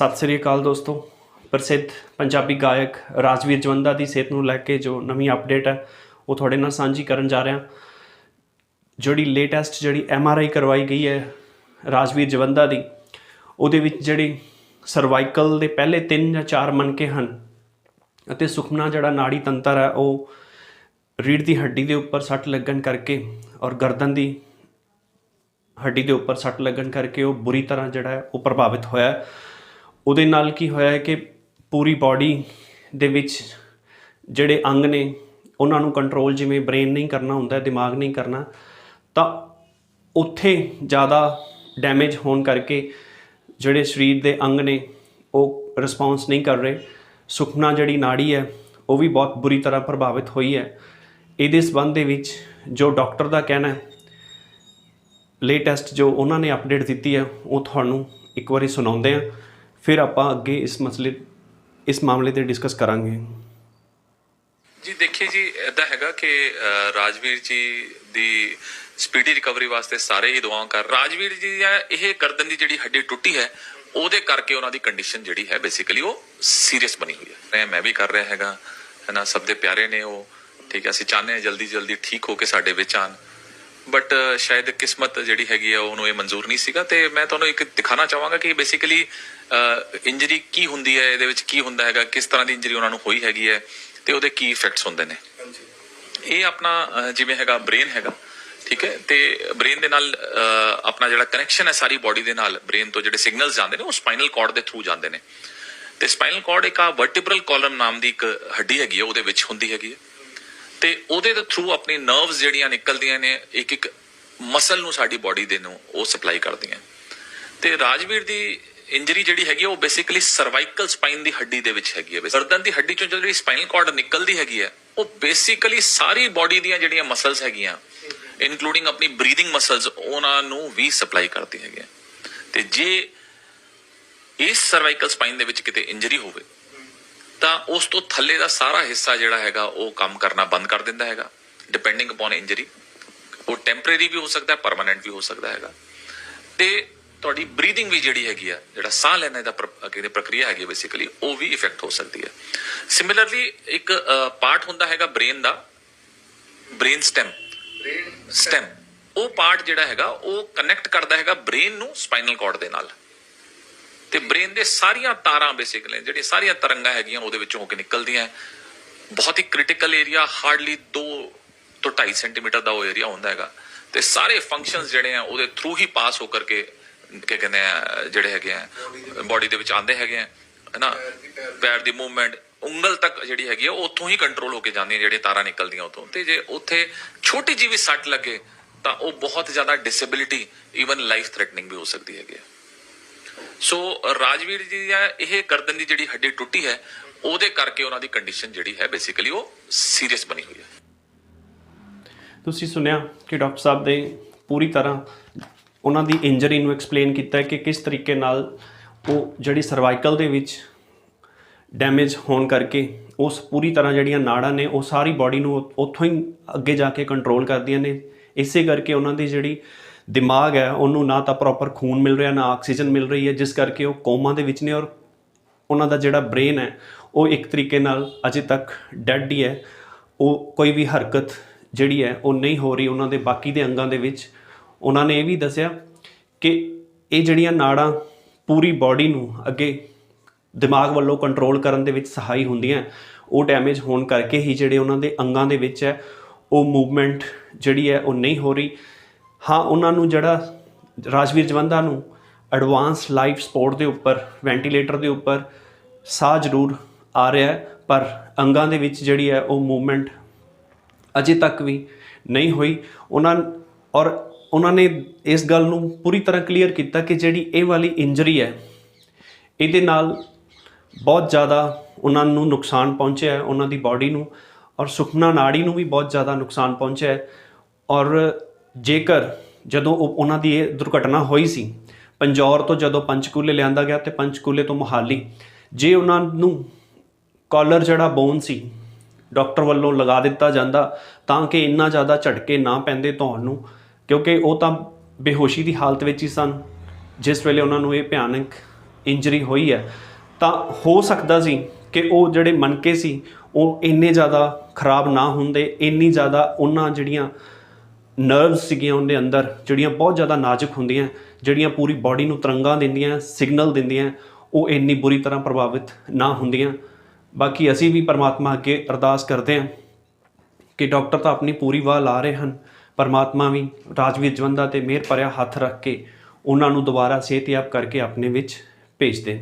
ਸਤਿ ਸ੍ਰੀ ਅਕਾਲ ਦੋਸਤੋ। ਪ੍ਰਸਿੱਧ ਪੰਜਾਬੀ ਗਾਇਕ ਰਾਜਵੀਰ ਜਵੰਦਾ ਦੀ ਸਿਹਤ ਨੂੰ ਲੈ ਕੇ ਜੋ ਨਵੀਂ ਅਪਡੇਟ ਹੈ, ਉਹ ਤੁਹਾਡੇ ਨਾਲ ਸਾਂਝੀ ਕਰਨ ਜਾ ਰਿਹਾ। ਜਿਹੜੀ ਲੇਟੈਸਟ ਜਿਹੜੀ ਐਮ ਆਰ ਆਈ ਕਰਵਾਈ ਗਈ ਹੈ ਰਾਜਵੀਰ ਜਵੰਦਾ ਦੀ, ਉਹਦੇ ਵਿੱਚ ਜਿਹੜੀ ਸਰਵਾਈਕਲ ਦੇ ਪਹਿਲੇ 3 ਜਾਂ 4 ਮਣਕੇ ਹਨ ਅਤੇ ਸੁਖਮਨਾ ਜਿਹੜਾ ਨਾੜੀ ਤੰਤਰ ਹੈ, ਉਹ ਰੀੜ੍ਹ ਦੀ ਹੱਡੀ ਦੇ ਉੱਪਰ ਸੱਟ ਲੱਗਣ ਕਰਕੇ ਔਰ ਗਰਦਨ ਦੀ ਹੱਡੀ ਦੇ ਉੱਪਰ ਸੱਟ ਲੱਗਣ ਕਰਕੇ ਉਹ ਬੁਰੀ ਤਰ੍ਹਾਂ ਜਿਹੜਾ ਹੈ, ਉਹ ਪ੍ਰਭਾਵਿਤ ਹੋਇਆ ਉਹਦੇ ਨਾਲ ਕੀ ਹੋਇਆ ਹੈ ਕਿ ਪੂਰੀ ਬਾਡੀ ਦੇ ਵਿੱਚ ਜਿਹੜੇ ਅੰਗ ਨੇ, ਉਹਨਾਂ ਨੂੰ ਕੰਟਰੋਲ ਜਿਵੇਂ ਬ੍ਰੇਨ ਨਹੀਂ ਕਰਨਾ ਹੁੰਦਾ, ਦਿਮਾਗ ਨਹੀਂ ਕਰਨਾ, ਤਾਂ ਉੱਥੇ ਜ਼ਿਆਦਾ ਡੈਮੇਜ ਹੋਣ ਕਰਕੇ ਜਿਹੜੇ ਸਰੀਰ ਦੇ ਅੰਗ ਨੇ, ਉਹ ਰਿਸਪੌਂਸ ਨਹੀਂ ਕਰ ਰਹੇ। ਸੁਖਨਾ ਜਿਹੜੀ ਨਾੜੀ ਹੈ, ਉਹ ਵੀ ਬਹੁਤ ਬੁਰੀ ਤਰ੍ਹਾਂ ਪ੍ਰਭਾਵਿਤ ਹੋਈ ਹੈ। ਇਹਦੇ ਸਬੰਧ ਦੇ ਵਿੱਚ ਜੋ ਡਾਕਟਰ ਦਾ ਕਹਿਣਾ ਹੈ ਲੇਟੈਸਟ ਜੋ ਉਹਨਾਂ ਨੇ ਅਪਡੇਟ ਦਿੱਤੀ ਹੈ, ਉਹ ਤੁਹਾਨੂੰ ਇੱਕ ਵਾਰੀ ਸੁਣਾਉਂਦੇ ਆ ਫਿਰ ਆਪਾਂ ਅੱਗੇ ਇਸ ਮਸਲੇ, ਇਸ ਮਾਮਲੇ ਤੇ ਡਿਸਕਸ ਕਰਾਂਗੇ। ਜੀ, ਦੇਖਿਏ ਜੀ ਇਦਾਂ ਹੈਗਾ ਕਿ ਰਾਜਵੀਰ ਜੀ ਦੀ ਸਪੀਡੀ ਰਿਕਵਰੀ ਵਾਸਤੇ ਸਾਰੇ ਹੀ ਦੁਆਵਾਂ ਕਰ ਰਾਜਵੀਰ ਜੀ ਦਾ ਇਹ ਗਰਦਨ ਦੀ ਜਿਹੜੀ ਹੱਡੀ ਟੁੱਟੀ ਹੈ, ਉਹਦੇ ਕਰਕੇ ਉਹਨਾਂ ਦੀ ਕੰਡੀਸ਼ਨ ਜਿਹੜੀ ਹੈ ਬੇਸਿਕਲੀ ਉਹ ਸੀਰੀਅਸ ਬਣੀ ਹੋਈ ਹੈ। ਮੈਂ ਵੀ ਕਰ ਰਿਹਾ ਹੈਗਾ ਹੈ ਨਾ ਸਭ ਦੇ ਪਿਆਰੇ ਨੇ ਉਹ, ਠੀਕ ਹੈ, ਅਸੀਂ ਚਾਹੁੰਦੇ ਹਾਂ ਜਲਦੀ ਜਲਦੀ ਠੀਕ ਹੋ ਕੇ ਸਾਡੇ ਵਿੱਚ ਆਣ ਬਟ ਸ਼ਾਇਦ ਕਿਸਮਤ ਜਿਹੜੀ ਹੈਗੀ ਆ ਉਹਨੂੰ ਇਹ ਮਨਜ਼ੂਰ ਨਹੀਂ ਸੀਗਾ ਤੇ ਮੈਂ ਤੁਹਾਨੂੰ ਇੱਕ ਦਿਖਾਣਾ ਚਾਹਾਂਗਾ ਕਿ ਬੇਸਿਕਲੀ ਇੰਜਰੀ ਕੀ ਹੁੰਦੀ ਹੈ ਇਹਦੇ ਵਿੱਚ ਕੀ ਹੁੰਦਾ ਹੈਗਾ ਕਿਸ ਤਰ੍ਹਾਂ ਦੀ ਇੰਜਰੀ ਉਹਨਾਂ ਨੂੰ ਹੋਈ ਹੈਗੀ ਹੈ ਤੇ ਉਹਦੇ ਕੀ ਇਫੈਕਟਸ ਹੁੰਦੇ ਨੇ। ਇਹ ਆਪਣਾ ਜਿਵੇਂ ਹੈਗਾ ਬ੍ਰੇਨ ਹੈਗਾ ਠੀਕ ਹੈ? ਤੇ ਬ੍ਰੇਨ ਦੇ ਨਾਲ ਆਪਣਾ ਜਿਹੜਾ ਕਨੈਕਸ਼ਨ ਹੈ ਸਾਰੀ ਬਾਡੀ ਦੇ ਨਾਲ ਬ੍ਰੇਨ ਤੋਂ ਜਿਹੜੇ ਸਿਗਨਲਸ ਜਾਂਦੇ ਨੇ ਉਹ ਸਪਾਈਨਲ ਕਾਰਡ ਦੇ ਥਰੂ ਜਾਂਦੇ ਨੇ। ਤੇ ਸਪਾਈਨਲ ਕਾਰਡ ਇੱਕ ਆ ਵਰਟੀਬਰਲ ਕਾਲਮ ਨਾਮ ਦੀ ਇੱਕ ਹੱਡੀ ਹੈਗੀ ਹੈ ਉਹਦੇ ਵਿੱਚ ਹੁੰਦੀ ਹੈਗੀ ਹੈ। ਤੇ ਉਹਦੇ ਦੇ ਥਰੂ ਆਪਣੀ ਨਰਵਸ ਜਿਹੜੀਆਂ ਨਿਕਲਦੀਆਂ ਨੇ ਇੱਕ ਇੱਕ ਮਸਲ ਨੂੰ ਸਾਡੀ ਬਾਡੀ ਦੇ ਨੂੰ ਉਹ ਸਪਲਾਈ ਕਰਦੀਆਂ। ਤੇ ਰਾਜਵੀਰ ਦੀ ਇੰਜਰੀ ਜਿਹੜੀ ਹੈਗੀ ਆ, ਉਹ ਬੇਸਿਕਲੀ ਸਰਵਾਈਕਲ ਸਪਾਈਨ ਦੀ ਹੱਡੀ ਦੇ ਵਿੱਚ ਹੈਗੀ ਹੈ ਗਰਦਨ ਦੀ ਹੱਡੀ ਚੋਂ ਜਿਹੜੀ ਸਪਾਈਨਲ ਕਾਰਡ ਨਿਕਲਦੀ ਹੈਗੀ ਹੈ ਉਹ ਬੇਸਿਕਲੀ ਸਾਰੀ ਬਾਡੀ ਦੀਆਂ ਜਿਹੜੀਆਂ ਮਸਲਸ ਹੈਗੀਆਂ ਇਨਕਲੂਡਿੰਗ ਆਪਣੀ ਬਰੀਥਿੰਗ ਮਸਲਸ ਉਹਨਾਂ ਨੂੰ ਵੀ ਸਪਲਾਈ ਕਰਦੀ ਹੈਗੀ ਹੈ ਤੇ ਜੇ ਇਸ ਸਰਵਾਈਕਲ ਸਪਾਈਨ ਦੇ ਵਿੱਚ ਕਿਤੇ ਇੰਜਰੀ ਹੋਵੇ ਤਾਂ ਉਸ ਤੋਂ ਥੱਲੇ ਦਾ ਸਾਰਾ ਹਿੱਸਾ ਜਿਹੜਾ ਹੈਗਾ ਉਹ ਕੰਮ ਕਰਨਾ ਬੰਦ ਕਰ ਦਿੰਦਾ ਹੈਗਾ। ਡਿਪੈਂਡਿੰਗ ਅਪਨ ਇੰਜਰੀ ਉਹ ਟੈਂਪਰੇਰੀ ਵੀ ਹੋ ਸਕਦਾ ਹੈ ਪਰਮਨੈਂਟ ਵੀ ਹੋ ਸਕਦਾ ਹੈਗਾ। ਤੇ ਤੁਹਾਡੀ ਬਰੀਥਿੰਗ ਵੀ ਜਿਹੜੀ ਹੈਗੀ ਆ ਜਿਹੜਾ ਸਾਹ ਲੈਣ ਦਾ ਦੀ ਪ੍ਰਕਿਰਿਆ ਹੈਗੀ ਬੇਸਿਕਲੀ ਉਹ ਵੀ ਇਫੈਕਟ ਹੋ ਸਕਦੀ ਹੈ ਸਿਮਿਲਰਲੀ ਇੱਕ ਪਾਰਟ ਹੁੰਦਾ ਹੈਗਾ ਬ੍ਰੇਨ ਦਾ ਬ੍ਰੇਨ ਸਟੈਮ ਸਟੈਮ ਉਹ ਪਾਰਟ ਜਿਹੜਾ ਹੈਗਾ ਉਹ ਕਨੈਕਟ ਕਰਦਾ ਹੈਗਾ ਬ੍ਰੇਨ ਨੂੰ ਸਪਾਈਨਲ ਕਾਰਡ ਦੇ ਨਾਲ। ਤੇ ਬ੍ਰੇਨ ਦੇ ਸਾਰੀਆਂ ਤਾਰਾਂ ਬੇਸਿਕਲੀ ਜਿਹੜੀਆਂ ਸਾਰੀਆਂ ਤਰੰਗਾਂ ਹੈਗੀਆਂ, ਉਹਦੇ ਵਿੱਚੋਂ ਹੋ ਕੇ ਨਿਕਲਦੀਆਂ ਬਹੁਤ ਹੀ ਕ੍ਰਿਟੀਕਲ ਏਰੀਆ ਹਾਰਡਲੀ 2 ਤੋਂ 2.5 ਸੈਂਟੀਮੀਟਰ ਦਾ ਉਹ ਏਰੀਆ ਹੁੰਦਾ ਹੈਗਾ। ਤੇ ਸਾਰੇ ਫੰਕਸ਼ਨਸ ਜਿਹੜੇ ਆ, ਉਹਦੇ ਥਰੂ ਹੀ ਪਾਸ ਹੋ ਕਰਕੇ ਕੀ ਕਹਿੰਦੇ ਆ, ਜਿਹੜੇ ਹੈਗੇ ਆ ਬਾਡੀ ਦੇ ਵਿੱਚ ਆਉਂਦੇ ਹੈਗੇ ਆ, ਹੈਨਾ? ਪੈਰ ਦੀ ਮੂਵਮੈਂਟ ਉਂਗਲ ਤੱਕ ਜਿਹੜੀ ਹੈਗੀ ਆ, ਉਹ ਉੱਥੋਂ ਹੀ ਕੰਟਰੋਲ ਹੋ ਕੇ ਜਾਂਦੀਆਂ ਜਿਹੜੀਆਂ ਤਾਰਾਂ ਨਿਕਲਦੀਆਂ ਉੱਥੋਂ। ਤੇ ਜੇ ਉੱਥੇ ਛੋਟੀ ਜਿਹੀ ਵੀ ਸੱਟ ਲੱਗੇ, ਤਾਂ ਉਹ ਬਹੁਤ ਜ਼ਿਆਦਾ ਡਿਸੇਬਿਲਿਟੀ ਈਵਨ ਲਾਈਫ ਥ੍ਰੈਟਨਿੰਗ ਵੀ ਹੋ ਸਕਦੀ ਹੈਗੀ ਹੈ ਸੋ ਰਾਜਵੀਰ ਜੀ ਦਾ ਇਹ ਗਰਦਨ ਦੀ ਜਿਹੜੀ ਹੱਡੀ ਟੁੱਟੀ ਹੈ, ਉਹਦੇ ਕਰਕੇ ਉਹਨਾਂ ਦੀ ਕੰਡੀਸ਼ਨ ਜਿਹੜੀ ਹੈ ਬੇਸਿਕਲੀ ਉਹ ਸੀਰੀਅਸ ਬਣੀ ਹੋਈ ਹੈ। ਤੁਸੀਂ ਸੁਣਿਆ ਕਿ ਡਾਕਟਰ ਸਾਹਿਬ ਦੇ ਪੂਰੀ ਤਰ੍ਹਾਂ ਉਹਨਾਂ ਦੀ ਇੰਜਰੀ ਨੂੰ ਐਕਸਪਲੇਨ ਕੀਤਾ ਹੈ ਕਿ ਕਿਸ ਤਰੀਕੇ ਨਾਲ ਉਹ ਜਿਹੜੀ ਸਰਵਾਈਕਲ ਦੇ ਵਿੱਚ ਡੈਮੇਜ ਹੋਣ ਕਰਕੇ ਉਸ ਪੂਰੀ ਤਰ੍ਹਾਂ ਜਿਹੜੀਆਂ ਨਾੜਾਂ ਨੇ, ਉਹ ਸਾਰੀ ਬਾਡੀ ਨੂੰ ਉੱਥੋਂ ਹੀ ਅੱਗੇ ਜਾ ਕੇ ਕੰਟਰੋਲ ਕਰਦੀਆਂ ਨੇ। ਇਸੇ ਕਰਕੇ ਉਹਨਾਂ ਦੀ ਜਿਹੜੀ ਦਿਮਾਗ ਹੈ, ਉਹਨੂੰ ਨਾ ਤਾਂ ਪ੍ਰੋਪਰ ਖੂਨ ਮਿਲ ਰਿਹਾ, ਨਾ ਆਕਸੀਜਨ ਮਿਲ ਰਹੀ ਹੈ, ਜਿਸ ਕਰਕੇ ਉਹ ਕੋਮਾ ਦੇ ਵਿੱਚ ਨੇ ਔਰ ਉਹਨਾਂ ਦਾ ਜਿਹੜਾ ਬ੍ਰੇਨ ਹੈ, ਉਹ ਇੱਕ ਤਰੀਕੇ ਨਾਲ ਅਜੇ ਤੱਕ ਡੈਡ ਹੀ ਹੈ। ਉਹ ਕੋਈ ਵੀ ਹਰਕਤ ਜਿਹੜੀ ਹੈ, ਉਹ ਨਹੀਂ ਹੋ ਰਹੀ ਉਹਨਾਂ ਦੇ ਬਾਕੀ ਦੇ ਅੰਗਾਂ ਦੇ ਵਿੱਚ। ਉਹਨਾਂ ਨੇ ਇਹ ਵੀ ਦੱਸਿਆ ਕਿ ਇਹ ਜਿਹੜੀਆਂ ਨਾੜਾਂ ਪੂਰੀ ਬਾਡੀ ਨੂੰ ਅੱਗੇ ਦਿਮਾਗ ਵੱਲੋਂ ਕੰਟਰੋਲ ਕਰਨ ਦੇ ਵਿੱਚ ਸਹਾਈ ਹੁੰਦੀਆਂ ਉਹ ਡੈਮੇਜ ਹੋਣ ਕਰਕੇ ਹੀ ਜਿਹੜੇ ਉਹਨਾਂ ਦੇ ਅੰਗਾਂ ਦੇ ਵਿੱਚ ਹੈ, ਉਹ ਮੂਵਮੈਂਟ ਜਿਹੜੀ ਹੈ, ਉਹ ਨਹੀਂ ਹੋ ਰਹੀ। ਹਾਂ, ਉਹਨਾਂ ਨੂੰ ਜਿਹੜਾ ਰਾਜਵੀਰ ਜਵੰਦਾ ਨੂੰ ਐਡਵਾਂਸ ਲਾਈਫ ਸਪੋਰਟ ਦੇ ਉੱਪਰ ਵੈਂਟੀਲੇਟਰ ਦੇ ਉੱਪਰ ਸਾਹ ਜ਼ਰੂਰ ਆ ਰਿਹਾ ਪਰ ਅੰਗਾਂ ਦੇ ਵਿੱਚ ਜਿਹੜੀ ਹੈ ਉਹ ਮੂਵਮੈਂਟ ਅਜੇ ਤੱਕ ਵੀ ਨਹੀਂ ਹੋਈ। ਉਹਨਾਂ ਔਰ ਉਹਨਾਂ ਨੇ ਇਸ ਗੱਲ ਨੂੰ ਪੂਰੀ ਤਰ੍ਹਾਂ ਕਲੀਅਰ ਕੀਤਾ ਕਿ ਜਿਹੜੀ ਇਹ ਵਾਲੀ ਇੰਜਰੀ ਹੈ, ਇਹਦੇ ਨਾਲ ਬਹੁਤ ਜ਼ਿਆਦਾ ਉਹਨਾਂ ਨੂੰ ਨੁਕਸਾਨ ਪਹੁੰਚਿਆ ਹੈ, ਉਹਨਾਂ ਦੀ ਬਾਡੀ ਨੂੰ, ਔਰ ਸੁਖਨਾ ਨਾੜੀ ਨੂੰ ਵੀ ਬਹੁਤ ਜ਼ਿਆਦਾ ਨੁਕਸਾਨ ਪਹੁੰਚਿਆ ਹੈ। ਔਰ ਜੇਕਰ ਜਦੋਂ ਉਹ- ਉਹਨਾਂ ਦੀ ਇਹ ਦੁਰਘਟਨਾ ਹੋਈ ਸੀ, ਪੰਜੌਰ ਤੋਂ ਜਦੋਂ ਪੰਚਕੂਲੇ ਲਿਆਂਦਾ ਗਿਆ ਤੇ ਪੰਚਕੂਲੇ ਤੋਂ ਮੋਹਾਲੀ, ਜੇ ਉਹਨਾਂ ਨੂੰ ਕਾਲਰ ਜਿਹੜਾ ਬੋਨ ਸੀ ਡਾਕਟਰ ਵੱਲੋਂ ਲਗਾ ਦਿੱਤਾ ਜਾਂਦਾ ਤਾਂ ਕਿ ਇੰਨਾ ਜ਼ਿਆਦਾ ਝਟਕੇ ਨਾ ਪੈਂਦੇ ਤੁਹਾਨੂੰ, ਕਿਉਂਕਿ ਉਹ ਤਾਂ ਬੇਹੋਸ਼ੀ ਦੀ ਹਾਲਤ ਵਿੱਚ ਹੀ ਸਨ, ਜਿਸ ਵੇਲੇ ਉਹਨਾਂ ਨੂੰ ਇਹ ਭਿਆਨਕ ਇੰਜਰੀ ਹੋਈ ਹੈ, ਤਾਂ ਹੋ ਸਕਦਾ ਸੀ ਕਿ ਉਹ ਜਿਹੜੇ ਮਣਕੇ ਸੀ, ਉਹ ਇੰਨੇ ਜ਼ਿਆਦਾ ਖਰਾਬ ਨਾ ਹੁੰਦੇ, ਇੰਨੀ ਜ਼ਿਆਦਾ ਉਹਨਾਂ ਜਿਹੜੀਆਂ ਨਰਵਸ ਸੀਗੀਆਂ ਉਹਦੇ ਅੰਦਰ, ਜਿਹੜੀਆਂ ਬਹੁਤ ਜ਼ਿਆਦਾ ਨਾਜ਼ੁਕ ਹੁੰਦੀਆਂ, ਜਿਹੜੀਆਂ ਪੂਰੀ ਬਾਡੀ ਨੂੰ ਤਰੰਗਾਂ ਦਿੰਦੀਆਂ ਸਿਗਨਲ ਦਿੰਦੀਆਂ, ਉਹ ਇੰਨੀ ਬੁਰੀ ਤਰ੍ਹਾਂ ਪ੍ਰਭਾਵਿਤ ਨਾ ਹੁੰਦੀਆਂ। ਬਾਕੀ ਅਸੀਂ ਵੀ ਪਰਮਾਤਮਾ ਅੱਗੇ ਅਰਦਾਸ ਕਰਦੇ ਹਾਂ ਕਿ ਡਾਕਟਰ ਤਾਂ ਆਪਣੀ ਪੂਰੀ ਵਾਹ ਲਾ ਰਹੇ ਹਨ, ਪਰਮਾਤਮਾ ਵੀ ਰਾਜਵੀਰ ਜਵੰਦਾ ਤੇ ਮਿਹਰ ਭਰਿਆ ਹੱਥ ਰੱਖ ਕੇ ਉਹਨਾਂ ਨੂੰ ਦੁਬਾਰਾ ਸਿਹਤਯਾਬ ਕਰਕੇ ਆਪਣੇ ਵਿੱਚ ਭੇਜ ਦੇਣ।